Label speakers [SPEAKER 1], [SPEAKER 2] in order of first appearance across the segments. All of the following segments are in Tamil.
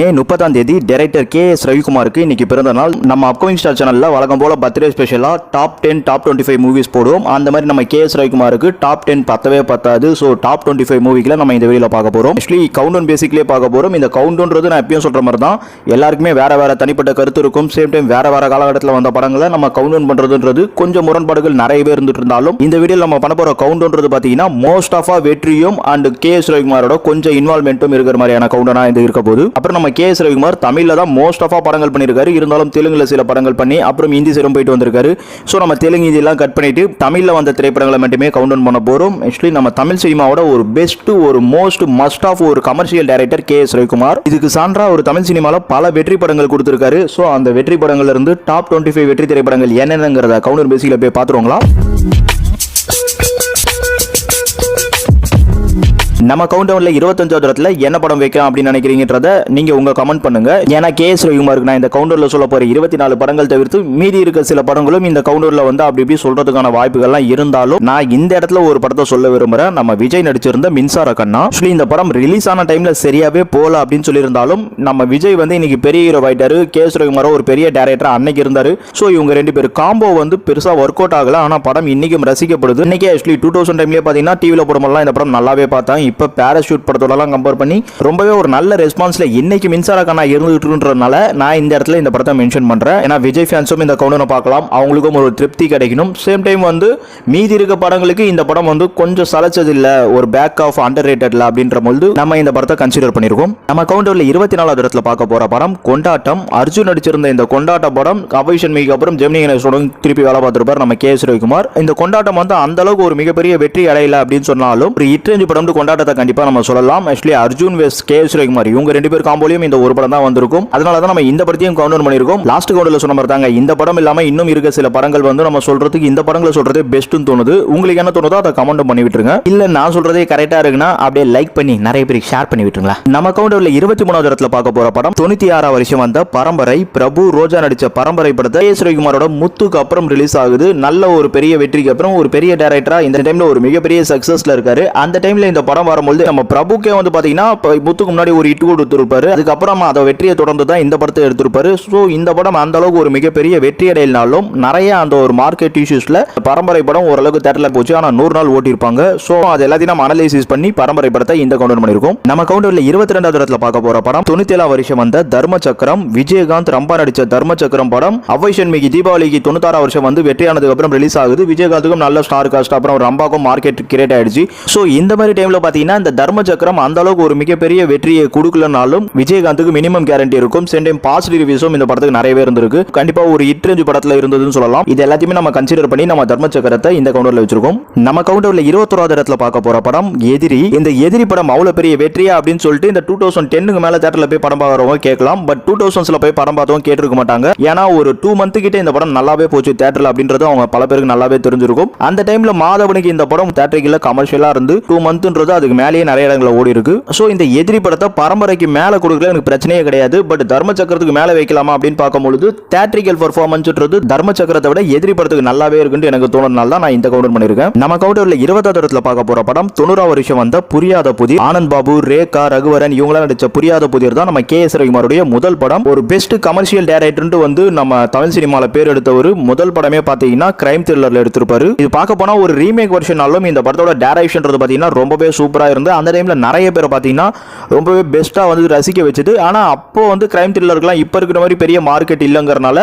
[SPEAKER 1] மே முப்பதாம் தேதி டைரக்டர் கே எஸ் ரவிக்குமாருக்கு இன்னைக்கு பிறந்த நாள். நம்ம அப்கமிங் ஸ்டார் சேனல்ல வழக்கம் போல பர்த்டே ஸ்பெஷலா top ten top twenty five movies போடுவோம். அந்த மாதிரி நம்ம கே எஸ் ரவிக்குமாருக்கு டாப் டென் பத்தவே பத்தாது. ஸோ டாப் டுவெண்ட்டி ஃபைவ் மூவிகளை நம்ம இந்த வீடியோல பார்க்க போறோம். ஆக்சுவலி கவுண்ட் டவுன் பேசிக்லேயே பார்க்க போறோம். இந்த கவுண்டவுன்றது நான் எப்பயும் சொல்ற மாதிரி தான். எல்லாருக்குமே வேற வேற தனிப்பட்ட கருத்து இருக்கும். சேம் டைம் வேற வேற காலகட்டத்தில் வந்த படங்களை நம்ம கவுண்ட் பண்ணுறதுன்றது பண்றதுன்றது கொஞ்சம் முரண்பாடுகள் நிறைய பேர் இருந்துட்டு இருந்தாலும் இந்த வீடியோவில் நம்ம பண்ண போற கவுண்டவுன்றது பார்த்தீங்கன்னா மோஸ்ட் ஆஃப் வெற்றியும் அண்ட் கே எஸ் ரவிக்குமாரோட கொஞ்சம் இன்வால்மெண்ட்டும் இருக்கிற மாதிரியான கவுண்டனா இது இருக்க போது அப்புறம் நம்ம கே எஸ் ரவிக்குமார் தமிழில் தான் மோஸ்ட் ஆஃப் படங்கள் பண்ணியிருக்காரு இருந்தாலும் தெலுங்கில் சில படங்கள் பண்ணி அப்புறம் ஹிந்தி சைடும் போயிட்டு வந்திருக்காரு. ஸோ நம்ம தெலுங்கு இதெல்லாம் கட் பண்ணிட்டு தமிழில் வந்த திரைப்படங்களை மட்டுமே கவுண்ட் டவுன் பண்ண போகிறோம் ஆக்சுவலி நம்ம தமிழ் சினிமாவோட ஒரு பெஸ்ட்டு ஒரு மோஸ்ட் மஸ்ட் ஆஃப் ஒரு commercial director K S Ravikumar. இதுக்கு சான்றா ஒரு தமிழ் சினிமாவில் பல வெற்றி படங்கள் கொடுத்துருக்காரு. ஸோ அந்த வெற்றி படங்கள்லேருந்து டாப் டுவெண்ட்டி ஃபைவ் வெற்றி திரைப்படங்கள் என்னென்னங்கிறத கவுண்டர் பேசிக்கல போய் பார்த்துருவாங்களா? நம்ம கவுண்டவுன்ல இருபத்தஞ்சாவது இடத்துல என்ன படம் வைக்கலாம் அப்படின்னு நினைக்கிறீங்கன்றத நீங்க உங்க கமெண்ட் பண்ணுங்க. ஏன்னா கே. எஸ். ரவிக்குமாருக்கு நான் இந்த கவுண்டர்ல சொல்ல போற இருபத்தி நாலு படங்கள் தவிர்த்து மீதி இருக்க சில படங்களும் இந்த கவுண்டர்ல வந்து அப்படி இப்படி சொல்றதுக்கான வாய்ப்புகள்லாம் இருந்தாலும் நான் இந்த இடத்துல ஒரு படத்தை சொல்ல விரும்புறேன். நம்ம விஜய் நடிச்சிருந்த மின்சார கண்ணா. ஆக்சுவலி இந்த படம் ரிலீஸ் ஆன டைம்ல சரியாவே போல அப்படின்னு சொல்லியிருந்தாலும் நம்ம விஜய் வந்து இன்னைக்கு பெரிய ஹீரோ ஆயிட்டாரு. கே. எஸ். ரவிக்குமாரோ ஒரு பெரிய டேரக்டர் அன்னைக்கு இருந்தாரு. ஸோ இவங்க ரெண்டு பேரும் காம்போ வந்து பெருசா ஒர்க் அவுட் ஆகல. ஆனா படம் இன்னைக்கும் ரசிக்கப்படுது. இன்னைக்கு ஆக்சுவலி டூ தௌசண்ட் டைம்லயே பாத்தீங்கன்னா டிவியில் போடும்போதெல்லாம் இந்த படம் நல்லாவே பார்த்தேன். இப்போ பேராஷூட் படத்தோடலாம் கம்பேர் பண்ணி ரொம்பவே ஒரு நல்ல ரெஸ்பான்ஸ்ல இன்னைக்கு மின்சார கண்ணா இருந்துகிட்டுன்றதுனால நான் இந்த இடத்துல இந்த படத்தை மென்ஷன் பண்ணுறேன் ஏன்னா விஜய் ஃபேன்ஸும் இந்த கவுண்டனை பார்க்கலாம். அவங்களுக்கும் ஒரு திருப்தி கிடைக்கணும். சேம் டைம் வந்து மீதி இருக்க படங்களுக்கு இந்த படம் வந்து கொஞ்சம் சலைச்சது ஒரு பேக் ஆஃப் அண்டர் ரேட்டட்ல அப்படின்ற பொழுது நம்ம இந்த படத்தை கன்சிடர் பண்ணியிருக்கோம் நம்ம கவுண்டரில் இருபத்தி நாலாவது இடத்துல பார்க்க போற படம் கொண்டாட்டம். அர்ஜுன் நடிச்சிருந்த இந்த கொண்டாட்ட படம் கபீஷன் மிகு அப்புறம் ஜெமினி கணேசோட திருப்பி வேலை பார்த்துருப்பார் நம்ம கே எஸ் ரவிக்குமார். இந்த கொண்டாட்டம் வந்து அந்த அளவுக்கு ஒரு மிகப்பெரிய வெற்றி அடையல அப்படின்னு சொன்னாலும் ஒரு இட்ரேஞ்சு படம் கொண்டாட்டத்தை கண்டிப்பா நம்ம சொல்லலாம். Actually Arjun vs K S இவங்க ரெண்டு பேர் காம்போலையும் இந்த ஒரு படம் தான் வந்திருக்கும். அதனால தான் நம்ம இந்த படத்தையும் கவுண்டர் பண்ணியிருக்கோம். லாஸ்ட் கவுண்டர்ல சொன்ன மாதிரி தாங்க இந்த படம் இல்லாம இன்னும் இருக்க சில படங்கள் வந்து நம்ம சொல்றதுக்கு இந்த படங்களை சொல்றதே பெஸ்ட்னு தோணுது. உங்களுக்கு என்ன தோணுதோ அதை கமெண்ட் பண்ணி விட்டுருங்க. இல்ல நான் சொல்றதே கரெக்டா இருக்குன்னா அப்படியே லைக் பண்ணி நிறைய பேருக்கு ஷேர் பண்ணி விட்டுருங்களா நம்ம கவுண்டர்ல இருபத்தி மூணாவது இடத்துல பார்க்க போற படம் தொண்ணூத்தி ஆறாம் வருஷம் வந்த பரம்பரை பிரபு ரோஜா நடிச்ச பரம்பரை படத்தை கே எஸ் முத்துக்கு அப்புறம் ரிலீஸ் ஆகுது. நல்ல ஒரு பெரிய வெற்றிக்கு அப்புறம் ஒரு பெரிய டேரக்டரா இந்த டைம்ல ஒரு மிகப்பெரிய சக்சஸ்ல இருக்காரு. அந்த டைம்ல இந்த படம் வரும்போது நம்ம பிரபுக்கே வந்து பாத்தீங்கன்னா முத்துக்கு முன்னாடி ஒரு இட்டு கொடுத்துருப்பாரு. அதுக்கப்புறம் அதை வெற்றியை தொடர்ந்து தான் இந்த படத்தை எடுத்திருப்பாரு. ஸோ இந்த படம் அந்த அளவுக்கு ஒரு மிகப்பெரிய வெற்றி அடையினாலும் நிறைய அந்த ஒரு மார்க்கெட் இஷ்யூஸில் பரம்பரை படம் ஓரளவுக்கு தேட்டரில் போச்சு. ஆனால் நூறு நாள் ஓட்டியிருப்பாங்க. ஸோ அது எல்லாத்தையும் நம்ம அனலைசிஸ் பண்ணி பரம்பரை படத்தை இந்த கவுண்டர் பண்ணியிருக்கோம். நம்ம கவுண்டர்ல இருபத்தி ரெண்டாவது இடத்துல பார்க்க போற படம் தொண்ணூத்தி ஏழாம் வருஷம் வந்த தர்ம சக்கரம் விஜயகாந்த் ரம்பா நடித்த தர்ம சக்கரம் படம் அவ்வை சண்மிகி தீபாவளிக்கு தொண்ணூத்தாறாம் வருஷம் வந்து வெற்றியானதுக்கு அப்புறம் ரிலீஸ் ஆகுது. விஜயகாந்துக்கும் நல்ல ஸ்டார் காஸ்ட் அப்புறம் ரம்பாக்கும் மார்க்கெட் கிரியேட் ஆயிடுச்சு. ஸோ இந்த மாதிரி டைமில் பார்த்தீங்கன்னா பார்த்தீங்கன்னா இந்த தர்ம சக்கரம் அந்த அளவுக்கு ஒரு மிகப்பெரிய வெற்றியை கொடுக்கலனாலும் விஜயகாந்துக்கு மினிமம் கேரண்டி இருக்கும். சேம் டைம் பாசிட்டிவ் ரிவ்யூஸும் இந்த படத்துக்கு நிறையவே இருந்திருக்கு. கண்டிப்பா ஒரு இட்ரஞ்சு படத்துல இருந்ததுன்னு சொல்லலாம். இது எல்லாத்தையுமே நம்ம கன்சிடர் பண்ணி நம்ம தர்ம சக்கரத்தை இந்த கவுண்டர்ல வச்சிருக்கோம். நம்ம கவுண்டர்ல இருபத்தோராவது இடத்துல பார்க்க போற படம் எதிரி. இந்த எதிரி படம் அவ்வளவு பெரிய வெற்றியா அப்படின்னு சொல்லிட்டு இந்த டூ தௌசண்ட் டென்னுக்கு மேல தேட்டர்ல போய் படம் பார்க்கறவங்க கேட்கலாம். பட் டூ தௌசண்ட்ஸ்ல போய் படம் பார்த்தவங்க கேட்டிருக்க மாட்டாங்க. ஏன்னா ஒரு டூ மந்த் கிட்ட இந்த படம் நல்லாவே போச்சு தேட்டர்ல அப்படின்றது அவங்க பல பேருக்கு நல்லாவே தெரிஞ்சிருக்கும். அந்த டைம்ல மாதவனுக்கு இந்த படம் தேட்டரிக்கல கமர்ஷியலா இருந்து டூ மந்த்ன்றது அதுக்கு மேலேயே நிறைய இடங்களில் ஓடி இருக்கு. ஸோ இந்த எதிரி படத்தை பரம்பரைக்கு மேலே கொடுக்கல எனக்கு பிரச்சனையே கிடையாது. பட் தர்ம சக்கரத்துக்கு மேலே வைக்கலாமா அப்படின்னு பார்க்கும்பொழுது தேட்ரிக்கல் பர்ஃபார்மன்ஸ்ன்றது தர்ம சக்கரத்தை விட எதிரி படத்துக்கு நல்லாவே இருக்குன்னு எனக்கு தோணுனால தான் நான் இந்த கவுண்டர் பண்ணியிருக்கேன். நம்ம கவுண்டரில் இருபதாவது இடத்துல பார்க்க போகிற படம் தொண்ணூறாவது வருஷம் வந்த புரியாத புதிர் ஆனந்த் பாபு ரேகா ரகுவரன் இவங்களாம் நடிச்ச புரியாத புதிர் தான் நம்ம கே எஸ் ரவிக்குமாருடைய முதல் படம். ஒரு பெஸ்ட் கமர்ஷியல் டேரக்டர் வந்து நம்ம தமிழ் சினிமாவில் பேர் எடுத்தவர் முதல் படமே பார்த்தீங்கன்னா கிரைம் த்ரில்லரில் எடுத்திருப்பாரு. இது பார்க்க போனால் ஒரு ரீமேக் வருஷனாலும் இந்த படத்தோட டேரக்ஷன்றது பார்த்தீங்கன்னா ரொம்பவே சூப்பர் இருந்து அந்த டைம்ல நிறைய பேர் பார்த்தீங்கன்னா ரொம்பவே பெஸ்டா வந்து ரசிக்க வச்சது. ஆனால் அப்போ வந்து கிரைம் த்ரில்லருக்குலாம் இப்போ இருக்கிற மாதிரி பெரிய மார்க்கெட் இல்லைங்கிறனால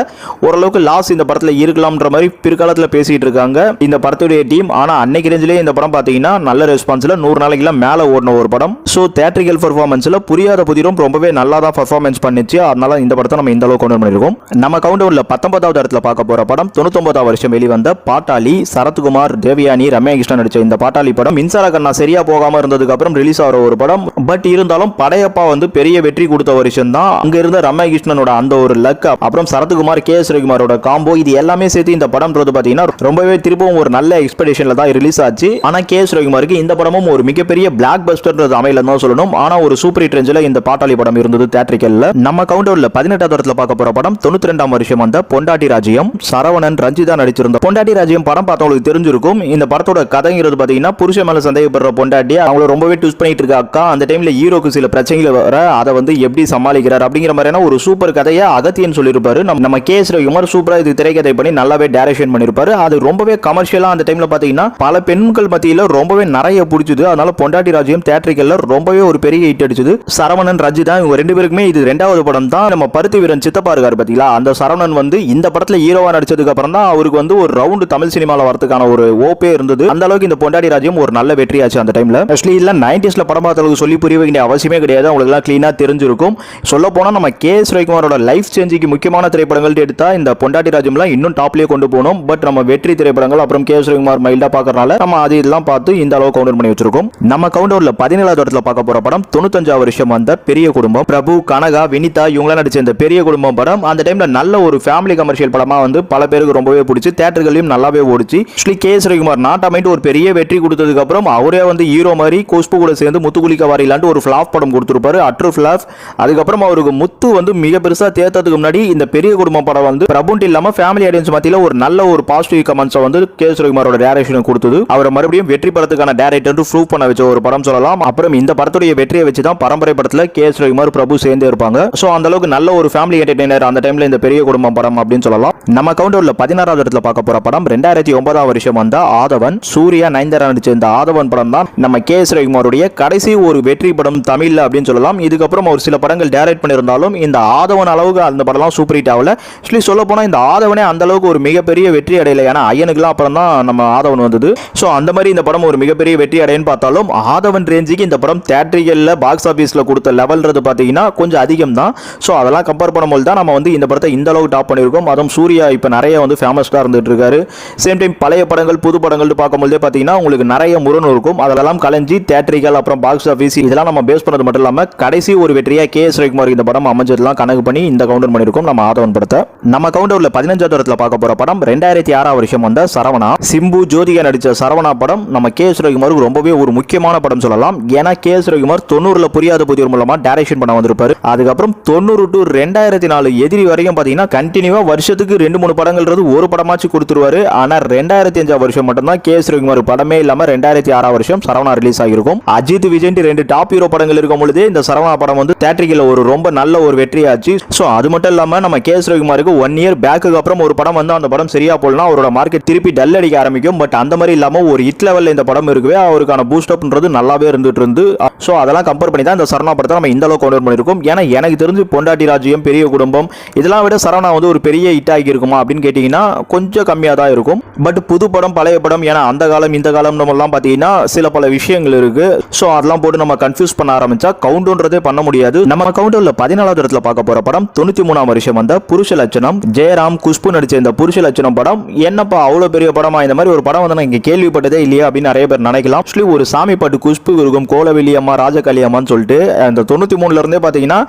[SPEAKER 1] ஓரளவுக்கு லாஸ் இந்த படத்துல இருக்கலாம்ன்ற மாதிரி பிற்காலத்துல பேசிட்டு இருக்காங்க இந்த படத்துடைய டீம் ஆனா அன்னைக்கு ரேஞ்சிலே இந்த படம் பாத்தீங்கன்னா நல்ல ரெஸ்பான்ஸ்ல நூறு நாளைக்கெல்லாம் மேல ஓடின ஒரு படம். ஸோ தேட்ரிக்கல் பர்ஃபார்மன்ஸில் புரியாத புதிரும் ரொம்பவே நல்லா தான் பர்ஃபார்மன்ஸ் பண்ணிச்சு. அதனால இந்த படத்தை நம்ம இந்த அளவுக்கு கொண்டு பண்ணியிருக்கோம் நம்ம கவுண்டவுனில் பத்தொன்பதாவது இடத்துல பார்க்க போற படம் தொண்ணூத்தொன்பதாவது வருஷம் வெளிவந்த பாட்டாளி சரத்குமார் தேவயானி ரம்யா கிருஷ்ணன் நடிச்ச இந்த பாட்டாளி படம் மின்சார கண்ணா சரியா போகாமல் இறந்ததுக்கு அப்புறம் ரிலீஸ் ஆகிற ஒரு படம். பட் இருந்தாலும் படையப்பா வந்து பெரிய வெற்றி கொடுத்த வருஷம் தான். அங்க இருந்த ரம்யா கிருஷ்ணனோட அந்த ஒரு லக் அப்புறம் சரத்குமார் கே. எஸ். ரவிக்குமாரோட காம்போ இது எல்லாமே சேர்த்து இந்த படம்ன்றது பாத்தீங்கன்னா ரொம்பவே திரும்பவும் ஒரு நல்ல எக்ஸ்பெக்டேஷன்ல தான் ரிலீஸ் ஆச்சு. ஆனா கே. எஸ். ரவிக்குமாருக்கு இந்த படமும் ஒரு மிகப்பெரிய பிளாக் பஸ்டர்ன்றது அமையல தான் சொல்லணும். ஆனா ஒரு சூப்பர் ஹிட் ரேஞ்சில் இந்த பாட்டாளி படம் இருந்தது தேட்டரிக்கல்ல நம்ம கவுண்டர்ல பதினெட்டாவது இடத்துல பார்க்க போற படம் தொண்ணூத்தி ரெண்டாம் வருஷம் வந்த பொண்டாட்டி ராஜ்யம் சரவணன் ரஞ்சிதா நடிச்சிருந்த பொண்டாட்டி ராஜ்யம் படம் பார்த்தவங்களுக்கு தெரிஞ்சிருக்கும். இந்த படத்தோட கதைங்கிறது பாத்தீங்கன்னா புருஷன் மேல சந்தேகப்படுற பொண்டாட்டி அவங்கள ரொம்பவே ட்யூஸ் பண்ணிட்டு இருக்க அக்கா. அந்த டைம்ல ஹீரோக்கு சில பிரச்சனைகள் வர அதை வந்து எப்படி சமாளிக்கிறார் அப்படிங்கிற மாதிரியான ஒரு சூப்பர் கதையை அகத்தியன் சொல்லியிருப்பாரு. நம்ம நம்ம கே எஸ் ரவிக்குமார் சூப்பரா இது திரைக்கதை பண்ணி நல்லாவே டேரக்ஷன் பண்ணியிருப்பாரு. அது ரொம்பவே கமர்ஷியலா அந்த டைம்ல பாத்தீங்கன்னா பல பெண்கள் மத்தியில ரொம்பவே நிறைய பிடிச்சது. அதனால பொண்டாட்டி ராஜ்யம் தேட்டரிக்கல்ல ரொம்பவே ஒரு பெரிய ஹிட் அடிச்சது. சரவணன் ரஜிதா இவங்க ரெண்டு பேருக்குமே இது ரெண்டாவது படம் தான். நம்ம பருத்தி வீரன் சித்தப்பா இருக்காரு பாத்தீங்களா? அந்த சரவணன் வந்து இந்த படத்துல ஹீரோவா நடிச்சதுக்கு அப்புறம் தான் அவருக்கு வந்து ஒரு ரவுண்டு தமிழ் சினிமாவில் வரதுக்கான ஒரு ஓப்பே இருந்தது. அந்த அளவுக்கு இந்த பொண்டாட்டி ராஜ்யம் ஒரு நல்ல வெற்றியாச்சு அந்த டைம்ல ஆக்சுவலி இல்ல நைன்டிஸில் படம் பார்த்தவங்களுக்கு சொல்லி புரிய வேண்டிய அவசியமே கிடையாது. அவங்களுக்குலாம் க்ளீனாக தெரிஞ்சிருக்கும். சொல்ல போனால் நம்ம கே எஸ் ரவிக்குமாரோட லைஃப் சேஞ்சுக்கு முக்கியமான திரைப்படங்கள் எடுத்தால் இந்த பொண்டாட்டி ராஜ்யம்லாம் இன்னும் டாப்லேயே கொண்டு போகணும். பட் நம்ம வெற்றி திரைப்படங்கள் அப்புறம் கே எஸ் ரவிக்குமார் மைல்டாக பார்க்கறனால நம்ம அது இதெல்லாம் பார்த்து இந்த அளவு கவுண்டர் பண்ணி வச்சிருக்கோம். நம்ம கவுண்டரில் பதினேழாவது இடத்துல பார்க்க போகிற படம் தொண்ணூத்தஞ்சாவது வருஷம் வந்த பெரிய குடும்பம். பிரபு கனகா வினிதா இவங்களாம் நடிச்ச இந்த பெரிய குடும்பம் படம் அந்த டைமில் நல்ல ஒரு ஃபேமிலி கமர்ஷியல் படமாக வந்து பல பேருக்கு ரொம்பவே பிடிச்சி தேட்டர்களையும் நல்லாவே ஓடிச்சு. ஸ்ரீ கே எஸ் ரவிக்குமார் நாட்டாமைட்டு ஒரு பெரிய வெற்றி கொடுத்ததுக்கப்புறம் அவரே வந்து ஹீரோ மாதிரி குஷ்பு கூட சேர்ந்து முத்துக்குளிக்க வாரிலான்ட்டு ஒரு ஃபிளாப் படம் கொடுத்துருப்பாரு. அட்ரு ஃபிளாப் அதுக்கப்புறம் அவருக்கு முத்து வந்து மிக பெருசாக தேர்த்ததுக்கு முன்னாடி இந்த பெரிய குடும்பம் படம் வந்து பிரபுன்ட்டு இல்லாமல் ஃபேமிலி ஆடியன்ஸ் மத்தியில் ஒரு நல்ல ஒரு பாசிட்டிவ் கமெண்ட்ஸை வந்து கே. சுரகுமாரோட டேரக்ஷனை கொடுத்தது. அவரை மறுபடியும் வெற்றி படத்துக்கான டேரக்டர் ப்ரூவ் பண்ண வச்ச ஒரு படம் சொல்லலாம். அப்புறம் இந்த படத்துடைய வெற்றியை வச்சு தான் பரம்பரை படத்தில் கே. சுரகுமார் பிரபு சேர்ந்தே இருப்பாங்க. ஸோ அந்த அளவுக்கு நல்ல ஒரு ஃபேமிலி என்டர்டைனர் அந்த டைம்ல இந்த பெரிய குடும்பம் படம் அப்படின்னு சொல்லலாம். நம்ம கவுண்டர்ல பதினாறாவது இடத்துல பார்க்க போற படம் ரெண்டாயிரத்தி ஒன்பதாம் வருஷம் வந்த ஆதவன் சூர்யா நயன்தாரா நடிச்ச இந்த ஆதவன் படம் தான் நம்ம கே. எஸ் ரவிக்குமாருடைய கடைசி ஒரு வெற்றி படம் தமிழ்ல அப்படின்னு சொல்லலாம். இதுக்கப்புறம் ஒரு சில படங்கள் டைரக்ட் பண்ணியிருந்தாலும் இந்த ஆதவன் அளவுக்கு அந்த படம்லாம் சூப்பர் ஹிட் ஆகல. ஆக்சுவலி சொல்ல போனால் இந்த ஆதவனே அந்த அளவுக்கு ஒரு மிகப்பெரிய வெற்றி அடையலை. ஏன்னா ஐயனுக்குலாம் அப்புறம் தான் நம்ம ஆதவன் வந்தது. ஸோ அந்த மாதிரி இந்த படம் ஒரு மிகப்பெரிய வெற்றி அடையன்னு பார்த்தாலும் ஆதவன் ரேஞ்சுக்கு இந்த படம் தேட்டரிகளில் பாக்ஸ் ஆஃபீஸில் கொடுத்த லெவல்ன்றது பார்த்தீங்கன்னா கொஞ்சம் அதிகம் தான் ஸோ அதெல்லாம் கம்பேர் பண்ணும்போது தான் நம்ம வந்து இந்த படத்தை இந்த அளவுக்கு டாப் பண்ணியிருக்கோம். அதுவும் சூர்யா இப்போ நிறைய வந்து ஃபேமஸ்டாக இருந்துட்டு இருக்காரு. சேம் டைம் பழைய படங்கள் புது படங்கள்னு பார்க்கும்போதே பார்த்தீங்கன்னா உங்களுக்கு நிறைய முரண் இருக்கும். அதெல்லாம் கலைஞ்சி தேட்டரிகள் அப்புறம் பாக்ஸ் ஆஃபீஸ் இதெல்லாம் நம்ம பேஸ் பண்ணது மட்டும் இல்லாமல் கடைசி ஒரு வெற்றியாக கே எஸ் ரவிக்குமார் இந்த படம் அமைஞ்சதெல்லாம் கணக்கு பண்ணி இந்த கவுண்டர் பண்ணியிருக்கோம். நம்ம ஆதவன் படத்தை நம்ம கவுண்டர்ல பதினஞ்சாவது இடத்துல பார்க்க போற படம் ரெண்டாயிரத்தி ஆறாம் வருஷம் வந்த சரவணா. சிம்பு ஜோதிகா நடித்த சரவணா படம் நம்ம கே எஸ் ரவிக்குமாருக்கு ரொம்பவே ஒரு முக்கியமான படம் சொல்லலாம். ஏன்னா கே எஸ் ரவிக்குமார் தொண்ணூறுல புரியாத புதிய மூலமா டேரக்ஷன் பண்ண வந்திருப்பாரு. அதுக்கப்புறம் தொண்ணூறு டு ரெண்டாயிரத்தி நாலு எதிரி வரைக்கும் பாத்தீங்கன்னா கண்டினியூவா வருஷத்துக்கு ரெண்டு மூணு படங்கள்ன்றது ஒரு படமாச்சு கொடுத்துருவாரு. ஆனா ரெண்டாயிரத்தி அஞ்சாம் வருஷம் மட்டும்தான் கே எஸ் ரவிக்குமார் படமே இல்லாம ரெண்டாயிரத்தி ஆறாம் வருஷம் சரவணா ரிலீஸ் ஆகிருக்கும் அஜித் விஜய் ரெண்டு டாப் ஹீரோ படங்கள் இருக்கும் பொழுது இந்த சரவணா படம் வந்து தேட்டரிக்கல ஒரு ரொம்ப நல்ல ஒரு வெற்றி ஆச்சு ஸோ அது மட்டும் இல்லாமல் நம்ம கே எஸ் ரவிக்குமாருக்கு ஒன் இயர் பேக்குக்கு அப்புறம் ஒரு படம் வந்து அந்த படம் சரியா போடலாம் அவரோட மார்க்கெட் திருப்பி டல் அடிக்க ஆரம்பிக்கும். பட் அந்த மாதிரி இல்லாமல் ஒரு ஹிட் லெவலில் இந்த படம் இருக்கவே அவருக்கான பூஸ்ட் அப்ன்றது நல்லாவே இருந்துட்டு இருந்து ஸோ அதெல்லாம் கம்பேர் பண்ணி தான் இந்த சரணா படத்தை நம்ம இந்த அளவுக்கு கொண்டு பண்ணியிருக்கோம். ஏன்னா எனக்கு தெரிஞ்சு பொண்டாட்டி ராஜ்யம் பெரிய குடும்பம் இதெல்லாம் விட சரவணா வந்து ஒரு பெரிய ஹிட் ஆகி இருக்குமா அப்படின்னு கேட்டிங்கன்னா கொஞ்சம் கம்மியாக தான் இருக்கும். பட் புது படம் பழைய படம் ஏன்னா அந்த காலம் இந்த காலம் நம்மலாம் பார்த்தீங்கன்னா சில பல விஷயங்கள் இருக்கு. ஸோ அதெல்லாம் போட்டு நம்ம கன்ஃபியூஸ் பண்ண ஆரம்பிச்சா கவுண்டோன்றதே பண்ண முடியாது. நம்ம கவுண்டர்ல பதினாலாவது இடத்துல பார்க்க போற படம் தொண்ணூத்தி மூணாம் வருஷம் வந்த புருஷ லட்சணம். ஜெயராம் குஷ்பு நடிச்ச இந்த புருஷ லட்சணம் படம் என்னப்பா அவ்வளோ பெரிய படமா? இந்த மாதிரி ஒரு படம் வந்து நான் இங்க கேள்விப்பட்டதே இல்லையா அப்படின்னு நிறைய பேர் நினைக்கலாம். ஆக்சுவலி ஒரு சாமி பாட்டு குஷ்பு இருக்கும் கோலவெளி அம்மா ராஜகாளி சொல்லிட்டு அந்த தொண்ணூத்தி மூணுல இருந்தே பார்த்தீங்கன்னா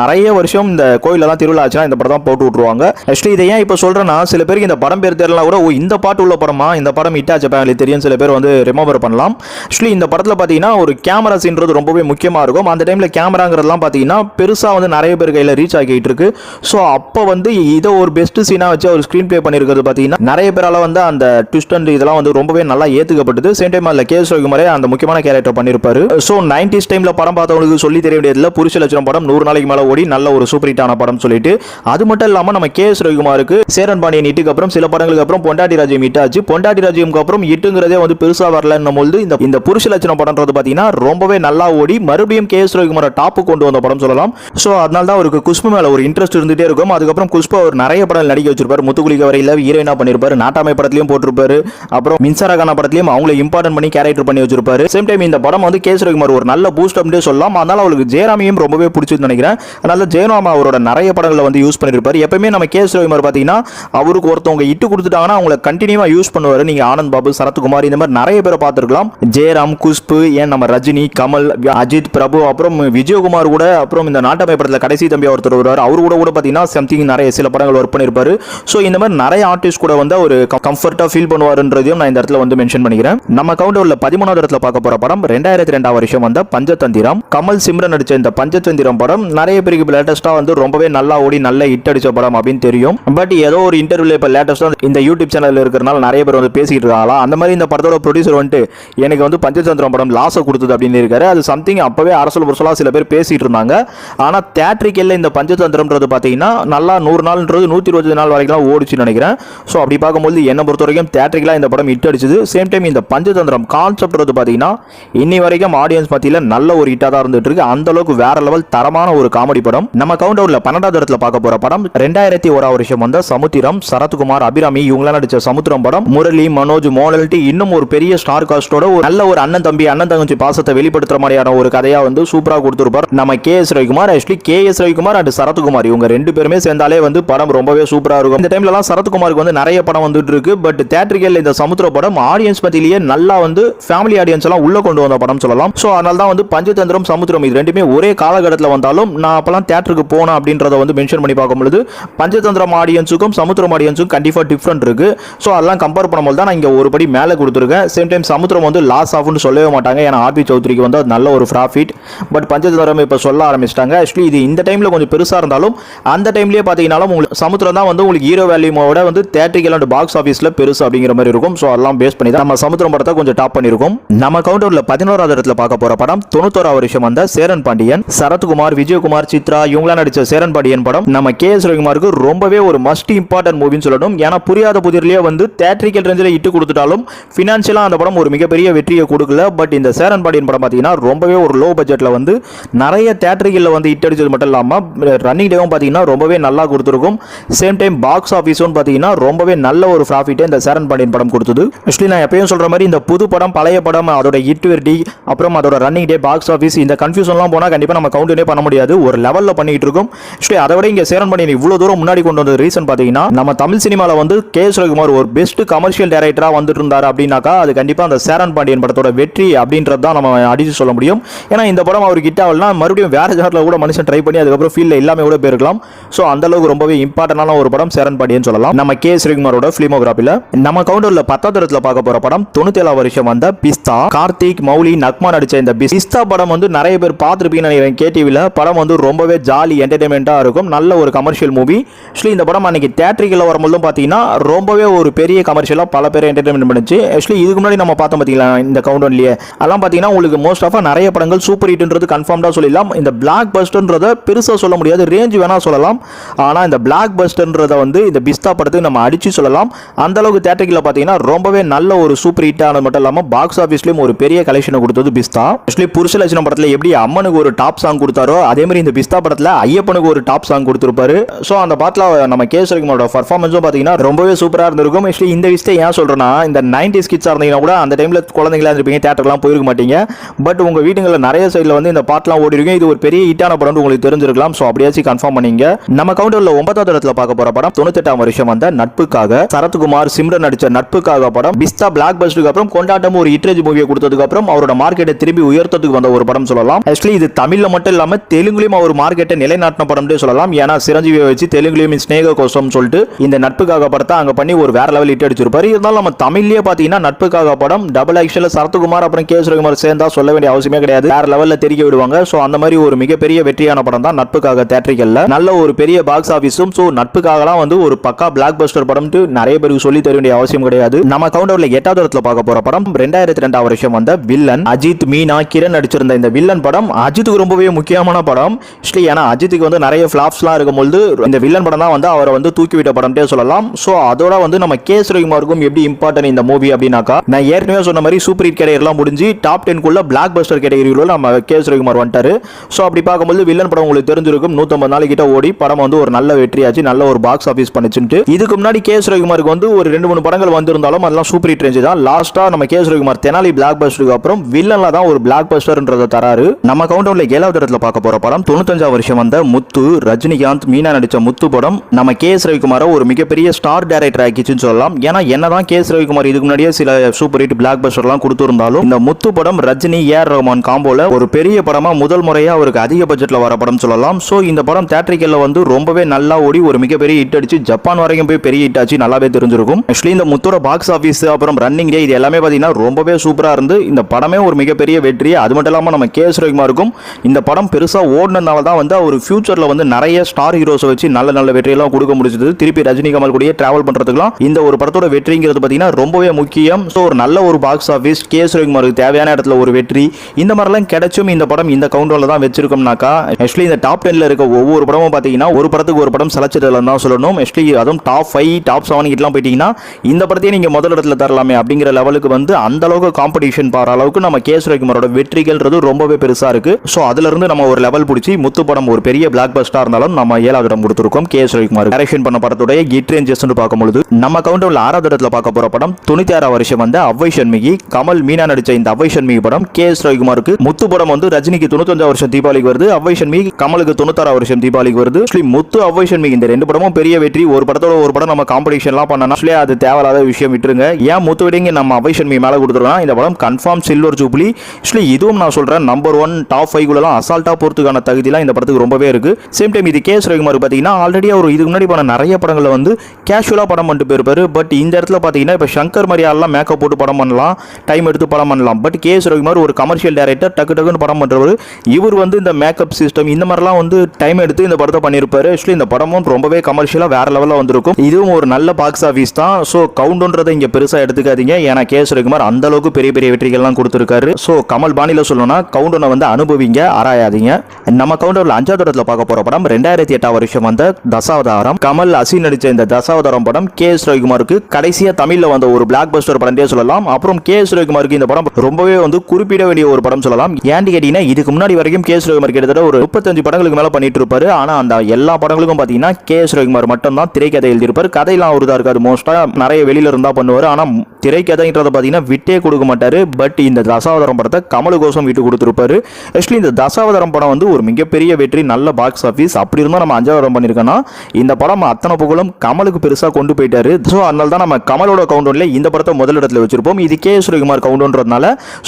[SPEAKER 1] நிறைய வருஷம் இந்த கோயிலெல்லாம் திருவிழா ஆச்சுன்னா இந்த படம் தான் போட்டு விட்டுருவாங்க. ஆக்சுவலி இதை ஏன் இப்போ சொல்றேன்னா சில பேருக்கு இந்த படம் பேர் தெரியலாம் கூட ஓ இந்த பாட்டு உள்ள படமா? இந்த படம் இட்டாச்ச ஆச்சு தெரியும். சில பேர் வந்து ரிமம்பர் பண்ணலாம். ஆக்சுவலி இந்த படத்தில் பார்த்தீங்கன்னா ஒரு கேமராஸ்ன்றது ரொம்பவே முக்கியமாக இருக்கும். அந்த டைமில் கேமராங்கிறதுலாம் பார்த்தீங்கன்னா பெருசாக வந்து நிறைய பேர் கையில் ரீச் ஆகிட்டு இருக்கு. ஸோ அப்போ வந்து இதை ஒரு பெஸ்ட் சீனாக வச்சு ஒரு ஸ்க்ரீன் ப்ளே பண்ணியிருக்கிறது பார்த்தீங்கன்னா நிறைய பேரால் வந்து அந்த ட்விஸ்ட் அண்ட் இதெல்லாம் வந்து ரொம்பவே நல்லா ஏற்றுக்கப்பட்டது சேம் டைம் அதில் கே சிவகுமாரே அந்த முக்கியமான கேரக்டர் பண்ணியிருப்பாரு. ஸோ நைன்டிஸ் டைமில் படம் பார்த்தவங்களுக்கு சொல்லி தெரிய வேண்டியதில்ல புருஷ லட்சணம் படம் நூறு நாளைக்கு மேலே ஓடி நல்ல ஒரு சூப்பர் ஹிட்டான படம் சொல்லிட்டு அது மட்டும் இல்லாமல் நம்ம கே எஸ் ரவிக்குமாருக்கு சேரன் பாண்டியன் இட்டுக்கு அப்புறம் சில படங்களுக்கு அப்புறம் பொண்டாட்டி ராஜ்யம் ஹிட் ஆச்சு. பொண்டாட்டி ராஜ்யம்க்கு அப்புறம் இட்டுங்கிறதே வந்து பெருசாக வரலன்னும் போது இந்த இந்த புருஷ லட்சணம் படம்ன்றது பார்த்தீங்கன்னா ரொம்பவே நல்லா ஓடி மறுபடியும் கே எஸ் ரவிக்குமாரை டாப்பு கொண்டு வந்த படம் சொல்லலாம். ஸோ அதனால தான் அவருக்கு குஷ்பு மேலே ஒரு இன்ட்ரெஸ்ட் இருந்துட்டே இருக்கும். அதுக்கப்புறம் குஷ்பு அவர் நிறைய படம் நடிக்க வச்சிருப்பார். முத்துக்குளிக்க வரையில் ஹீரோயினாக பண்ணியிருப்பார் நாட்டாமை படத்துலையும் போட்டிருப்பாரு. அப்புறம் மின்சாரகான படத்துலையும் அவங்கள இம்பார்ட்டன்ட் பண்ணி கேரக்டர் பண்ணி வச்சிருப்பாரு. சேம் டைம் இந்த படம் வந்து கே எஸ் ரவிக்குமார் ஒரு நல்ல பூஸ்ட் அப்படியே சொல்லலாம். அதனால அவருக்கு ஜெயராமையும் ரொம்பவே பிடிச்சிருந்து நினைக்கிறேன். அதனால ஜெயராமா அவரோட நிறைய படங்களை வந்து யூஸ் பண்ணியிருப்பார் எப்பவுமே நம்ம கே எஸ் ரவிக்குமார் பார்த்தீங்கன்னா அவருக்கு ஒருத்தவங்க இட்டு கொடுத்துட்டாங்கன்னா அவங்கள கண்டினியூவா யூஸ் பண்ணுவார். நீங்க ஆனந்த் பாபு சரத்குமார் இந்த மாதிரி நிறைய பேரை பார்த்துருக்கலாம். ஜெயராம் குஷ்பு ஏன் நம்ம ரஜினி கமல் அஜித் பிரபு அப்புறம் விஜயகுமார் கூட அப்புறம் இந்த நாட்டமை படத்தில் கடைசி தம்பி ஒருத்தர் வருவார். அவர் கூட கூட பார்த்தீங்கன்னா சம்திங் நிறைய சில படங்கள் ஒர்க் பண்ணியிருப்பாரு ஸோ இந்த மாதிரி நிறைய ஆர்டிஸ்ட் கூட வந்து ஒரு கம்ஃபர்ட்டாக ஃபீல் பண்ணுவாருன்றதையும் நான் இந்த இடத்துல வந்து மென்ஷன் பண்ணிக்கிறேன். நம்ம கவுண்டரில் பதிமூணாவது இடத்துல பார்க்க போற படம் ரெண்டாயிரத்தி ரெண்டாம் வருஷம் வந்த பஞ்சதந்திரம். கமல் சிம்ரன் நடித்த இந்த பஞ்சதந்திரம் படம் நிறைய பேருக்கு லேட்டஸ்ட்டாக வந்து ரொம்பவே நல்லா ஓடி நல்ல ஹிட் அடிச்ச படம் அப்படின்னு தெரியும். பட் ஏதோ ஒரு இன்டர்வியூல இப்போ லேட்டஸ்ட்டாக இந்த யூடியூப் சேனல் இருக்கிறனால நிறைய பேர் வந்து பேசிட்டு இருக்காங்களா? அந்த மாதிரி இந்த படத்தோட ப்ரொடியூசர் வந்துட்டு எனக்கு வந்து பஞ்சதந்திரம் சமுத்திரம் படம் லாஸை கொடுத்தது அப்படின்னு இருக்காரு. அது சம்திங் அப்பவே அரசல் புரசலாக சில பேர் பேசிட்டு இருந்தாங்க. ஆனால் தேட்ரிக்கல்ல இந்த பஞ்சதந்திரம்ன்றது பாத்தீங்கன்னா நல்லா நூறு நாள்ன்றது நூத்தி இருபது நாள் வரைக்கும் ஓடிச்சுன்னு நினைக்கிறேன். ஸோ அப்படி பார்க்கும்போது என்னை பொறுத்த வரைக்கும் தேட்ரிக்கலாக இந்த படம் ஹிட் அடிச்சது. சேம் டைம் இந்த பஞ்சதந்திரம் கான்செப்ட்றது பார்த்தீங்கன்னா இன்னி வரைக்கும் ஆடியன்ஸ் மத்தியில் நல்ல ஒரு ஹிட்டாக தான் இருந்துட்டு இருக்கு அந்த அளவுக்கு வேற லெவல் தரமான ஒரு காமெடி படம். நம்ம கவுண்டவுன்ல பன்னெண்டாவது இடத்துல பார்க்க போற படம் ரெண்டாயிரத்தி ஓரா வருஷம் வந்த சமுத்திரம் சரத்குமார் அபிராமி இவங்களாம் நடிச்ச சமுத்திரம் படம். முரளி மனோஜ் மோனல்டி இன்னும் ஒரு பெரிய ஸ்டார் காஸ்டோட ஒரு நல்ல ஒரு அண்ணன் தம்பி அண்ணன் தங்கச்சி பாசத்தை வெளிப்படுத்துற மாதிரியான ஒரு கதையா வந்து சூப்பரா கொடுத்துருப்பார். நம்ம K S Ravikumar actually K S Ravikumar and Sarathkumar. இவங்க ரெண்டு பேருமே சேர்ந்தாலே வந்து படம் ரொம்பவே சூப்பரா இருக்கும். இந்த டைம்லலாம் சரத்குமாருக்கு வந்து நிறைய படம் வந்துட்டு இருக்கு. பட் தேட்டரிக்கல் இந்த சமுத்திர படம் ஆடியன்ஸ் பத்திலேயே நல்லா வந்து ஃபேமிலி ஆடியன்ஸ் எல்லாம் உள்ள கொண்டு வந்த படம் சொல்லலாம். ஸோ அதனால தான் வந்து பஞ்சதந்திரம் சமுத்திரம் இது ரெண்டுமே ஒரே காலகட்டத்தில் வந்தாலும் நான் அப்பெல்லாம் தேட்டருக்கு போனேன் அப்படின்றத வந்து மென்ஷன் பண்ணி பார்க்கும்பொழுது பஞ்சதந்திரம் ஆடியன்ஸுக்கும் சமுத்திரம் ஆடியன்ஸுக்கும் கண்டிப்பாக டிஃப்ரெண்ட் இருக்கு. ஸோ அதெல்லாம் கம்பேர் பண்ணும்போது தான் நான் இங்கே ஒரு படி மேலே கொடுத்துருக்கேன். சேம் டைம் சமுத்திரம் வந்து லாஸ் ஆகும்னு சொல்லவே மாட்டாங்க. ஏன்னா ஆர்பி சௌத்ரிக்கு வந்து அது நல்ல ஒரு ப்ராஃபிட் பட் பஞ்சதந்திரம் இப்போ சொல்ல ஆரம்பிச்சிட்டாங்க. ஆக்சுவலி இது இந்த டைமில் கொஞ்சம் பெருசாக இருந்தாலும் அந்த டைம்லேயே பார்த்தீங்கன்னாலும் உங்களுக்கு சமுத்திரம் தான் வந்து உங்களுக்கு ஹீரோ வேல்யூமோட வந்து தேட்டரிக்கல் அண்ட் பாக்ஸ் ஆஃபீஸில் பெருசு அப்படிங்கிற மாதிரி இருக்கும். ஸோ அதெல்லாம் பேஸ் பண்ணி தான் நம்ம சமுத்திரம் படத்தை கொஞ்சம் டாப் பண்ணியிருக்கோம். நம்ம கவுண்டரில் பதினோராவது இடத்துல பார்க்க போகிற படம் தொண்ணூத்தோராவது வருஷம் வந்த சேரன் பாண்டியன் சரத்குமார் விஜயகுமார் சித்ரா இவங்களாம் நடித்த சேரன் பாண்டியன் படம். நம்ம கே எஸ் ரவிக்குமாருக்கு ரொம்பவே ஒரு மஸ்ட் இம்பார்ட்டன்ட் மூவின்னு சொல்லணும். ஏன்னா புரியாத புதிரிலேயே வந்து தேட்டரிக்கல் ரேஞ்சில் இட்டு கொடுத்துட்டாலும் ஃபினான்ஷியலாக அந்த படம் ஒரு மிகப்பெரிய வெற்றியை கொடுக்கல. பட் இந்த சேரன் பாண்டியன் படம் பார்த்தீங்கன்னா ரொம்பவே ஒரு லோ பட்ஜெட்டில் வந்து நிறைய தேட்டர்களில் வந்து ஹிட் அடிச்சது மட்டும் இல்லாமல் ரன்னிங் டேவும் பார்த்தீங்கன்னா ரொம்பவே நல்லா கொடுத்துருக்கும். சேம் டைம் பாக்ஸ் ஆஃபீஸும் பார்த்தீங்கன்னா ரொம்பவே நல்ல ஒரு ப்ராஃபிட்டை இந்த சேரன் பாண்டியன் படம் கொடுத்தது. ஆக்சுவலி நான் எப்பயும் சொல்கிற மாதிரி இந்த புது படம் பழைய படம் அதோட ஹிட் வெர்டி அப்புறம் அதோட ரன்னிங் டே பாக்ஸ் ஆஃபீஸ் இந்த கன்ஃபியூஷன்லாம் போனால் கண்டிப்பாக நம்ம கவுண்டனே பண்ண முடியாது. ஒரு லெவலில் பண்ணிகிட்டு இருக்கோம். ஆக்சுவலி அதை விட இங்கே சேரன் பாண்டியன் இவ்வளோ தூரம் முன்னாடி கொண்டு வந்த ரீசன் பார்த்தீங்கன்னா நம்ம தமிழ் சினிமாவில் வந்து கே. எஸ் ஒரு பெஸ்ட் கமர்ஷியல் டேரக்டராக வந்துட்டு இருந்தார் அப்படின்னாக்கா அது கண்டிப்பாக அந்த சேரன் பாண்டியன் படத்தோட வெற்றி அப்படின்றது தான் நம்ம அடிச்சு சொல்ல முடியும். ஏன்னா இந்த படம் அவருக்கு ஹிட் ஆகலனா மறுபடியும் வேற ஜாரில் கூட மனுஷன் ட்ரை பண்ணி அதுக்கப்புறம் ஃபீல்டில் எல்லாமே கூட போயிருக்கலாம். ஸோ அந்தளவுக்கு ரொம்பவே இம்பார்ட்டண்டான ஒரு படம் சேரன் பாடின்னு சொல்லலாம். நம்ம கே. ஸ்ரீகுமாரோட ஃபிலிமோகிராஃபியில் நம்ம கவுண்டரில் பத்தாவது இடத்துல பார்க்க போற படம் தொண்ணூத்தேழாம் வருஷம் வந்த பிஸ்தா. கார்த்திக் மௌலி நக்மா நடித்த இந்த பிஸ்தா படம் வந்து நிறைய பேர் பார்த்துருப்பீங்கன்னு நினைக்கிறேன் கேடிவியில் படம் வந்து ரொம்பவே ஜாலி என்டர்டைன்மெண்ட்டாக இருக்கும். நல்ல ஒரு கமர்ஷியல் மூவி ஆக்சுவலி இந்த படம் அன்னைக்கு தேட்டரிக்கில் வரும்போதும் பார்த்தீங்கன்னா ரொம்பவே ஒரு பெரிய கமர்ஷியலாக பல பேர் என்டர்டைன்மெண்ட் பண்ணுச்சு. ஆக்சுவலி இதுக்கு முன்னாடி நம்ம பார்த்தோம் பார்த்தீங்களா இந்த கவுண்டன்லேயே அதெல்லாம் பார்த்தீங்கன்னா உங்களுக்கு மோஸ்ட் ஆஃபாக நிறைய படங்கள் சூப்பர் ஹிட்ன்றது கன்ஃபார்ம்டாக சொல்லிடலாம். இந்த பிளாக் பஸ்டர்ன்றதை பெருசாக சொல்ல முடியாது. ரேஞ்ச் வேணால் சொல்லலாம். ஆனால் இந்த பிளாக் பஸ்டர்ன்றதை வந்து இந்த பிஸ்தா படத்துக்கு நம்ம அடிச்சு சொல்லலாம். அந்த அளவுக்கு பார்த்தீங்கன்னா ரொம்பவே நல்ல ஒரு சூப்பர் ஹிட் ஆனது மட்டும் இல்லாமல் பாக்ஸ் ஆஃபீஸ்லேயும் ஒரு பெரிய கலெக்ஷனை கொடுத்தது பிஸ்தா ஆக்சுவலி புருஷலட்சணம் படத்தில் எப்படி அம்மனுக்கு ஒரு டாப் சாங் கொடுத்தாரோ அதே மாதிரி இந்த பிஸ்தா படத்தில் ஐயப்பனுக்கு ஒரு டாப் சாங் கொடுத்துருப்பாரு. ஸோ அந்த பாட்டில் நம்ம கே சுரகுமாரோட பர்ஃபார்மன்ஸும் பார்த்தீங்கன்னா ரொம்பவே சூப்பராக இருந்திருக்கும். ஆக்சுவலி இந்த விஷயத்தை ஏன் சொல்கிறேன்னா இந்த நைன்டி ஸ்கிட்ஸாக இருந்தீங்கன்னா கூட அந்த டைமில் குழந்தைங்களா இருந்திருப்பீங்க தேட்டர்லாம் போயிருக்க மாட்டீங்க. பட் உங்கள் வீடுகளில் நிறைய சைடில் வந்து இந்த பாட்டெலாம் ஓடி இருக்கும் இது ஒரு பெரிய ஹிட்டான படம் உங்களுக்கு தெரிஞ்சிருக்கலாம். ஸோ அப்படியாச்சும் கன்ஃபார்ம் பண்ணிங்க. நம்ம கவுண்டரில் ஒன்பதாவது இடத்துல பார்க்க போகிற படம் தொண்ணூத்தெட்டாம் வருஷம் வந்த நட்புக்காக சரத்குமார் சிம்ரன் நடித்த நட்புக்காக படம். பிஸ்தா பிளாக் பஸ்டுக்கு அப்புறம் கொண்டாட்டம் ஒரு ஹிட்ரேஜ் மூவியை கொடுத்ததுக்கு அப்புறம் அவரோட மார்க்கெட்டை திரும்பி உயர்த்ததுக்கு வந்த ஒரு படம் சொல்லலாம். ஆக்சுவலி இது தமிழில் மட்டும் இல்லாமல் தெலுங்குலையும் அவர் மார்க்கெட்டை நிலைநாட்டின படம்னே சொல்லலாம். ஏன்னா சிரஞ்சீவியை வச்சு தெலுங்குலையும் ஸ்னேக கோஷம் சொல்லிட்டு இந்த நட்புக்காக படத்தை அங்கே பண்ணி ஒரு வேற லெவல் ஹிட் அடிச்சிருப்பாரு. இருந்தாலும் நம்ம தமிழ்லேயே பார்த்தீங்கன்னா நட்புக்காக படம் டபுள் ஆக்ஷனில் சரத்குமார் அப்புறம் கே சுரகுமார் சேர்ந்தா சொல்ல வேண்டிய அவசியமே கிடையாது. வேற லெவல்ல தெரிய விடுவாங்க. சோ அந்த மாதிரி ஒரு மிகப்பெரிய வெற்றியான படம் தான் நட்புக்காக தேட்டரிக்கல்ல நல்ல ஒரு பெரிய பாக்ஸ் ஆபீஸும் சோ நட்புக்காகலாம் வந்து ஒரு பக்கா பிளாக் பஸ்டர் படம் நிறைய பேருக்கு சொல்லி தர வேண்டிய அவசியம் கிடையாது. நம்ம கவுண்டர்ல எட்டாவது இடத்துல பார்க்க போற படம் ரெண்டாயிரத்தி ரெண்டாம் வருஷம் வந்த வில்லன். அஜித் மீனா கிரண் நடிச்சிருந்த இந்த வில்லன் படம் அஜித்துக்கு ரொம்பவே முக்கியமான படம். ஆக்சுவலி ஏன்னா அஜித்துக்கு வந்து நிறைய ஃபிளாப்ஸ்லாம் இருக்கும்போது இந்த வில்லன் படம் தான் வந்து அவரை வந்து தூக்கிவிட்ட படம்ட்டே சொல்லலாம். ஸோ அதோட வந்து நம்ம கே ரவிக்குமாருக்கும் எப்படி இம்பார்ட்டன் இந்த மூவி அப்படின்னாக்கா நான் ஏற்கனவே சொன்ன மாதிரி சூப்பர் ஹிட் கேரியர்லாம் முடிஞ்சு டாப் டென்குள்ளே பிளாக் பஸ்டர் கேட்டகரியில் நம்ம கே ஸ்ரீகுமார் வந்துட்டார். ஸோ அப்படி பார்க்கும்போது வில்லன் படம் உங்களுக்கு தெரிஞ்சிருக்கும். நூற்றம்பது நாள் கிட்ட ஓடி படம் வந்து ஒரு நல்ல வெற்றியாச்சு நல்ல ஒரு பாக்ஸ் ஆஃபீஸ் பண்ணிச்சுட்டு இதுக்கு முன்னாடி கே ஸ்ரீகுமாருக்கு வந்து ஒரு ரெண்டு மூணு படங்கள் வந்திருந்தாலும் அதெல்லாம் சூப்பர் ஹிட் ரேஞ்சு தான் லாஸ்ட்டாக நம்ம கே ஸ்ரீகுமார் தெனாலி பிளாக் பஸ்டருக்கு அப்புறம் வில்லனில் தான் ஒரு பிளாக் பஸ்டர்ன்றதை தராரு. நம்ம கவுண்டவுன்ல ஏழாவது இடத்துல பார்க்க போகிற படம் தொண்ணூத்தஞ்சாம் வருஷம் வந்த முத்து ரஜினிகாந்த் மீனா நடித்த முத்து படம் நம்ம கே எஸ் ரவிக்குமாரை ஒரு மிகப்பெரிய ஸ்டார் டேரக்டர் ஆக்கிச்சுன்னு சொல்லலாம். ஏன்னா என்னதான் கே எஸ் ரவிக்குமார் இதுக்கு முன்னாடியே சில சூப்பர் ஹிட் பிளாக் பஸ்டர்லாம் கொடுத்துருந்தாலும் இந்த முத்து படம் ரஜினி ஏஆர் ரஹ்மான் காம்போல ஒரு பெரிய படமா முதல் முறையா அவருக்கு அதிக பட்ஜெட்ல வர படம் சொல்லலாம். ஸோ இந்த படம் தேட்டரிக்கல்ல வந்து ரொம்பவே நல்லா ஓடி ஒரு மிகப்பெரிய ஹிட் அடிச்சு ஜப்பான் வரைக்கும் போய் பெரிய ஹிட் ஆச்சு நல்லாவே தெரிஞ்சிருக்கும். ஆக்சுவலி இந்த முத்தோட பாக்ஸ் ஆஃபீஸ் அப்புறம் ரன்னிங் டே இது எல்லாமே பார்த்தீங்கன்னா ரொம்பவே சூப்பரா இருந்து இந்த படமே ஒரு மிகப்பெரிய வெற்றி அது மட்டும் இல்லாமல் நம்ம கே எஸ் ரவிக்குமாருக்கும் இந்த படம் பெருசா ஓடினதுனால தான் வந்து அவர் ஃபியூச்சர்ல வந்து நிறைய ஸ்டார் ஹீரோஸை வச்சு நல்ல நல்ல வெற்றியெல்லாம் கொடுக்க முடிஞ்சது. திருப்பி ரஜினி கமல் கூடயே டிராவல் பண்ணுறதுக்குலாம் இந்த ஒரு படத்தோட வெற்றிங்கிறது பார்த்தீங்கன்னா ரொம்பவே முக்கியம். ஸோ ஒரு நல்ல ஒரு box office K S Ravikumar ரவிக்குமாருக்கு தேவையான இடத்துல ஒரு வெற்றி. இந்த மாதிரிலாம் கிடைச்சும் இந்த படம் இந்த கவுண்டரில் தான் வச்சிருக்கோம்னாக்கா ஆக்சுவலி இந்த டாப் டென்ல இருக்க ஒவ்வொரு படமும் பார்த்தீங்கன்னா ஒரு படத்துக்கு ஒரு படம் செலச்சதில் தான் சொல்லணும். ஆக்சுவலி அதுவும் டாப் ஃபைவ் டாப் செவன் கிட்டலாம் போயிட்டீங்கன்னா இந்த படத்தையே நீங்கள் முதல் இடத்துல தரலாமே அப்படிங்கிற லெவலுக்கு வந்து அந்த அளவுக்கு காம்படிஷன் பாரு அளவுக்கு நம்ம கே. எஸ் வெற்றிகள்ன்றது ரொம்பவே பெருசாக இருக்கு. ஸோ அதுலேருந்து நம்ம ஒரு லெவல் பிடிச்சி முத்து படம் ஒரு பெரிய பிளாக் பஸ்டாக இருந்தாலும் நம்ம ஏழாவது இடம் கொடுத்துருக்கோம் கே. எஸ் ரவிக்குமார் டைரக்ஷன் பண்ண படத்துடைய கிட் ரேஞ்சஸ் பார்க்கும்பொழுது நம்ம கவுண்டரில் ஆறாவது இடத்துல பார்க்க போகிற படம் தொண்ணூத்தி ஆறாம் வருஷம் வந்த அவ்வை சண்மிகி கமல் மீனா நடிச்ச இந்த அவ்வை சண்மிகி படம் கே எஸ் ரவிக்குமாருக்கு முத்து படம் வந்து ரஜினிக்கு தொண்ணூத்தஞ்சாம் வருஷம் தீபாவளிக்கு வருது அவ்வை சண்மிகி கமலுக்கு தொண்ணூத்தாறு வருஷம் தீபாவளிக்கு வருது. முத்து அவ்வை சண்மிகி இந்த ரெண்டு படமும் பெரிய வெற்றி. ஒரு படத்தோட ஒரு படம் நம்ம காம்படிஷன்லாம் பண்ணனா அது தேவையில்லாத விஷயம் விட்டுருங்க. ஏன் முத்து விடிங்க நம்ம அவ்வை சண்மிகி மேல கொடுத்துருக்கோம் இந்த படம் கன்ஃபார்ம் சில்வர் ஜூப்ளி ஆக்சுவலி இதுவும் நான் சொல்றேன் நம்பர் ஒன் டாப் ஃபைவ் குள்ளலாம் அசால்ட்டா போறதுக்கான தகுதிலாம் இந்த படத்துக்கு ரொம்பவே இருக்கு. சேம் டைம் இது கே எஸ் ரவிக்குமார் பார்த்தீங்கன்னா ஆல்ரெடி அவர் இதுக்கு முன்னாடி பண்ண நிறைய படங்களை வந்து கேஷுவலாக படம் பண்ணிட்டு போயிருப்பாரு. பட் இந்த இடத்துல பார்த்தீங்கன்னா இப்போ சங்கர் மாதிரி மேக்கப் போட்டு படம் பண்ணலாம் டைம் எடுத்து படம் பண்ணலாம். பட் கே எஸ் ரவிக்குமார் ஒரு கமர்ஷியல் டேரக்டர் டக்கு டக்குன்னு படம் பண்ணுறவர் இவர் வந்து இந்த மேக்கப் சிஸ்டம் இந்த மாதிரிலாம் வந்து டைம் எடுத்து இந்த படத்தை பண்ணியிருப்பாரு. ஆக்சுவலி இந்த படமும் ரொம்பவே கமர்ஷியலாக வேற லெவலில் வந்திருக்கும். இதுவும் ஒரு நல்ல பாக்ஸ் ஆஃபீஸ் தான். ஸோ கவுண்டுன்றதை இங்கே பெருசாக எடுத்துக்காதீங்க. ஏன்னா கே எஸ் ரவிக்குமார் அந்த அளவுக்கு பெரிய பெரிய வெற்றிகள்லாம் கொடுத்துருக்காரு. ஸோ கமல் பாணியில் சொல்லணும்னா கவுண்டனை வந்து அனுபவிங்க ஆராயாதீங்க நம்ம கவுண்டரில் அஞ்சாவது இடத்துல பார்க்க போகிற படம் ரெண்டாயிரத்தி எட்டாம் வருஷம் வந்த தசாவதாரம். கமல் அசி நடித்த இந்த தசாவதாரம் படம் கே எஸ் ரவிக்குமாருக்கு கடைசியாக தமிழில் வந்த ஒரு பிளாக் பஸ்டர் படம் சொல்லலாம். அப்புறம் கே எஸ் ரவிக்குமாருக்கு இந்த படம் ரொம்பவே வந்து குறிப்பிட வேண்டிய ஒரு படம் சொல்லலாம். ஏன்னு கேட்டீங்கன்னா இதுக்கு முன்னாடி வரைக்கும் கே. எஸ் ரவிக்குமார் கிட்டத்தட்ட ஒரு முப்பத்தஞ்சு படங்களுக்கு மேல பண்ணிட்டு இருப்பாரு ஆனா அந்த எல்லா படங்களுக்கும் பாத்தீங்கன்னா கே. எஸ் ரவிக்குமார் மட்டும் தான் திரைக்கதை எழுதியிருப்பாரு. கதையெல்லாம் அவருதான் இருக்காது மோஸ்டா நிறைய வெளியில இருந்தா பண்ணுவாரு. ஆனா திரைக்கதைன்றதை பாத்தீங்கன்னா விட்டே கொடுக்க மாட்டாரு. பட் இந்த தசாவதாரம் படத்தை கமலுகோசம் விட்டு கொடுத்துருப்பாரு. ஆக்சுவலி இந்த தசாவதாரம் படம் வந்து ஒரு மிகப்பெரிய வெற்றி நல்ல பாக்ஸ் ஆஃபீஸ் அப்படி இருந்தும் நம்ம அஞ்சாவதாரம் பண்ணியிருக்கோம்னா இந்த படம் அத்தனை புகழும் கமலுக்கு பெருசாக கொண்டு போயிட்டாரு. ஸோ அதனால தான் நம்ம கமலோட கவுண்டோன்ல இந்த படத்தை முதல் இடத்துல வச்சிருப்போம். இது கே. சுரகுமார் கவுண்டோன்றதுனால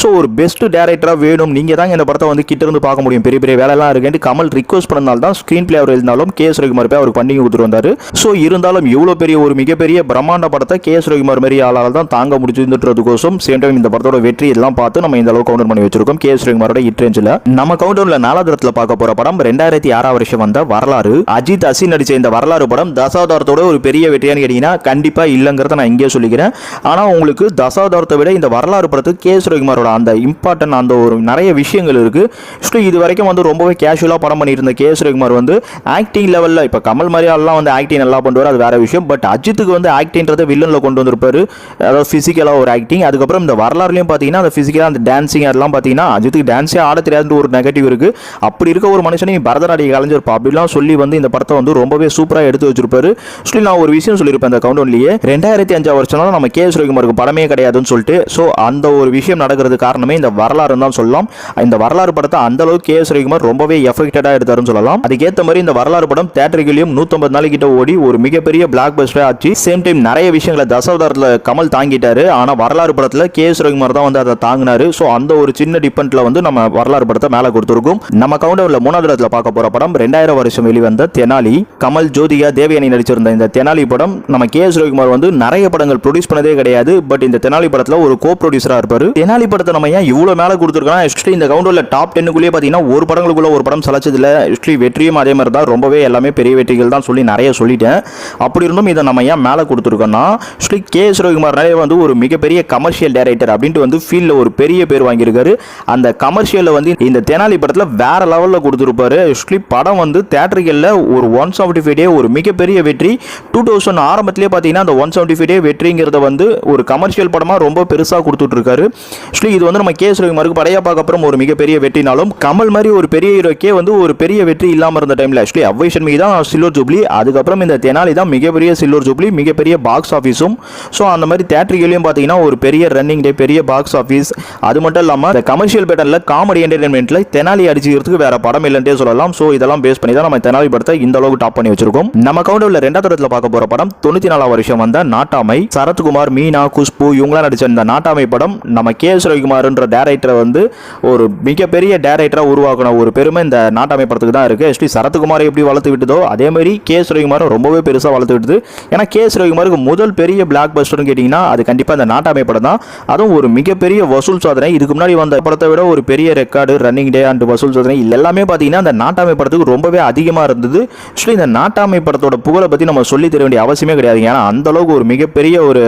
[SPEAKER 1] ஸோ ஒரு பெஸ்ட் டேரக்டராக வேணும். நீங்கள் தான் இந்த படத்தை வந்து கிட்ட இருந்து பார்க்க முடியும். பெரிய பெரிய வேலைலாம் இருக்குன்ட்டு கமல் ரிக்வஸ்ட் பண்ணனால தான் ஸ்க்ரீன் பிளே அவர் எழுதினாலும் கே சுரகுமார் போய் அவருக்கு பண்ணி கொடுத்துட்டு வந்தாரு. ஸோ இருந்தாலும் இவ்வளோ பெரிய ஒரு மிகப்பெரிய பிரம்மாண்ட படத்தை கே சுரகுமார் மாதிரி ஆளால் தான் தாங்க முடிச்சுன்றதுக்கோசம் சேம் டைம் இந்த படத்தோட வெற்றி எல்லாம் பார்த்து நம்ம இந்த அளவுக்கு கவுண்டர் பண்ணி வச்சிருக்கோம். கே சுரகுமாரோட இட் ரேஞ்சில் நம்ம கவுண்டரில் நாலாவது இடத்துல பார்க்க போகிற படம் ரெண்டாயிரத்தி ஆறாம் வருஷம் வந்த வரலாறு. அஜித் அசின் நடிச்ச இந்த வரலாறு படம் தசாவதாரத்தோட ஒரு பெரிய வெற்றியான்னு கேட்டீங்கன்னா கண்டிப்பாக இல்லைங்கிறத நான் இங்கே சொல்லிக்கிறேன். ஆனால் உங்களுக்கு தசாவதாரத்தை விட இந்த வரலாறு படத்துக்கு கே சுரகுமாரோட அந்த இம்பார்ட்டன்ட் அந்த ஒரு நிறைய விஷயங்கள் இருக்குது ஸோ இது வரைக்கும் வந்து ரொம்பவே கேஷுவலாக படம் பண்ணியிருந்த கே சுரகுமார் வந்து ஆக்டிங் லெவலில் இப்போ கமல் மாதிரி வந்து ஆக்டிங் நல்லா பண்ணுவார் அது வேற விஷயம். பட் அஜித்துக்கு வந்து ஆக்டிங்கிறத வில்லனில் கொண்டு வந்திருப்பார். அதாவது ஃபிசிக்கலாக ஒரு ஆக்டிங் அதுக்கப்புறம் இந்த வரலாறுலையும் பார்த்தீங்கன்னா அந்த ஃபிசிக்கலாக அந்த டான்ஸிங் அதெல்லாம் பார்த்தீங்கன்னா அஜித்துக்கு டான்ஸே ஆட தெரியாதுன்ற ஒரு நெகட்டிவ் இருக்குது அப்படி இருக்க ஒரு மனுஷனையும் பரதநாட்டிய கலைஞ்சிருப்பா அப்படிலாம் சொல்லி வந்து இந்த படத்தை வந்து ரொம்பவே சூப்பராக எடுத்து வச்சிருப்பாரு. சொல்லி நான் ஒரு விஷயம் சொல்லியிருப்பேன் அந்த கவுண்டன்லேயே ரெண்டாயிரத்தி அஞ்சாவது வருஷம் நம்ம கே எஸ் படமே கிடையாதுன்னு சொல்லிட்டு ஸோ அந்த ஒரு விஷயம் நடக்கிறது காரணமே இந்த வரலாறு தான் சொல்லலாம். இந்த வரலாறு படத்தை அந்த அளவுக்கு கே எஸ் ரவிக்குமார் ரொம்பவே எஃபெக்டடாக எடுத்தாருன்னு சொல்லலாம். அதுக்கேற்ற மாதிரி இந்த வரலாறு படம் தேட்டர்களையும் நூற்றம்பது நாள் கிட்ட ஓடி ஒரு மிகப்பெரிய பிளாக் பஸ்டர் ஆச்சு. சேம் டைம் நிறைய விஷயங்களை தசாவதாரத்தில் கமல் தாங்கிட்டாரு. ஆனால் வரலாறு படத்தில் கே எஸ் ரவிக்குமார் தான் வந்து அதை தாங்கினாரு. ஸோ அந்த ஒரு சின்ன டிபெண்ட்ல வந்து நம்ம வரலாறு படத்தை மேலே கொடுத்துருக்கோம். நம்ம கவுண்டர்ல மூணாவது இடத்துல பார்க்க போகிற படம் ரெண்டாயிரம் வருஷம் வெளிவந்த தெனாலி. கமல் ஜோதிகா தேவயானி நடிச்சிருந்த இந்த தெனாலி படம் நம்ம கே எஸ் ரவிக்குமார் வந்து நிறைய படங்கள் ப்ரொடியூஸ் பண்ணதே கிடையாது. பட் இந்த தெனாலி படத்தில் ஒரு கோ ப்ரொடியூசராக இருப்பார். தெனாலி படத்தை நம்ம ஏன் இவ்வளோ மேலே கொடுத்துருக்கோம் ஆக்சுவலி இந்த கவுண்டரில் டாப் டென்னுக்குள்ளேயே பார்த்தீங்கன்னா ஒரு படங்களுக்குள்ள ஒரு படம் சலச்சதுல ஆக்சுவலி வெற்றியும் அதே மாதிரி தான் ரொம்பவே எல்லாமே பெரிய வெற்றிகள் தான் சொல்லி நிறைய சொல்லிட்டேன். அப்படி இருந்தும் இதை நம்ம ஏன் மேலே கொடுத்துருக்கோம்னா ஆக்சுவலி கே எஸ் ரவிக்குமார்னாலே வந்து ஒரு மிகப்பெரிய கமர்ஷியல் டைரக்டர் அப்படின்ட்டு வந்து ஃபீல்டில் ஒரு பெரிய பேர் வாங்கியிருக்காரு. அந்த கமர்ஷியலில் வந்து இந்த தெனாலி படத்தில் வேற லெவலில் கொடுத்துருப்பாரு. ஆக்சுவலி படம் வந்து தேட்டர்களில் ஒரு ஒன் செவன்டி ஃபைவ் டே ஒரு மிகப்பெரிய வெற்றி. டூ தௌசண்ட் ஆரம்பத்திலே பார்த்தீங்கன்னா அந்த ஒன் செவன்டி ஃபைவ் டே வெற்றிங்கிறத வந்து ஒரு கமர்ஷியல் படமாக ரொம்ப பெருசாக கொடுத்துட்ருக்காரு ஆக்சுவலி இது வந்து நம்ம கே ரவிக்குமாருக்கு படையப்பாக்கு அப்புறம் ஒரு மிகப்பெரிய வெற்றினாலும் கமல் மாதிரி ஒரு பெரிய ஹீரோக்கே வந்து ஒரு பெரிய வெற்றி இல்லாமல் இருந்த டைமில் ஆக்சுவலி அவ்வை சண்முகி தான் சில்லூர் ஜூப்ளி அதுக்கப்புறம் இந்த தெனாலி தான் மிகப்பெரிய சில்வர் ஜூப்ளி மிகப்பெரிய பாக்ஸ் ஆஃபீஸும் ஸோ அந்த மாதிரி தேட்டரிகளையும் பார்த்தீங்கன்னா ஒரு பெரிய ரன்னிங் டே பெரிய பாக்ஸ் ஆஃபீஸ் அது மட்டும் இல்லாமல் இந்த கமர்ஷியல் பேட்டனில் காமெடி என்டர்டைன்மெண்ட்டில் தெனாலி அடிச்சுக்கிறதுக்கு வேற படம் இல்லைன்றே சொல்லலாம். ஸோ இதெல்லாம் பேஸ் பண்ணி தான் நம்ம தெனாலி படத்தை இந்த அளவுக்கு டாப் பண்ணி வச்சிருக்கோம். நம்ம கவுண்டர்ல ரெண்டாவது இடத்துல பார்க்க போகிற படம் தொண்ணூற்றி நாலாம் வருஷம் வந்த நாட்டாமை சரத்குமார் மீனா குஷ்பு இவங்களாம் நடிச்ச இந்த நாட்டாமை படம் நம்ம கே எஸ் ரவிக்குமார்ன்ற டேரக்டரை வந்து ஒரு மிகப்பெரிய டேரக்டராக உருவாக்கின ஒரு பெருமை இந்த நாட்டாமை படத்துக்கு தான் இருக்குது ஆக்சுவலி சரத்குமாரை எப்படி வளர்த்து விட்டதோ அதேமாதிரி கே எஸ் ரவிக்குமார் ரொம்பவே பெருசாக வளர்த்து விட்டது. ஏன்னா கே எஸ் ரவிக்குமாருக்கு முதல் பெரிய பிளாக் பஸ்டர்னு கேட்டிங்கன்னா அது கண்டிப்பாக இந்த நாட்டாமை படம் தான். அதுவும் ஒரு மிகப்பெரிய வசூல் சாதனை. இதுக்கு முன்னாடி வந்த படத்தை விட ஒரு பெரிய ரெக்கார்டு ரன்னிங் டே அண்ட் வசூல் சாதனை. இது எல்லாமே பார்த்தீங்கன்னா அந்த நாட்டாமை படத்துக்கு ரொம்பவே அதிகமாக இருந்தது. ஆக்சுவலி இந்த நாட்டாமை படத்தோட புகழை பற்றி நம்ம சொல்லி தர வேண்டிய அவசியமே கிடையாது ஏன்னா அந்த அளவுக்கு ஒரு மிகப்பெரிய ஒரு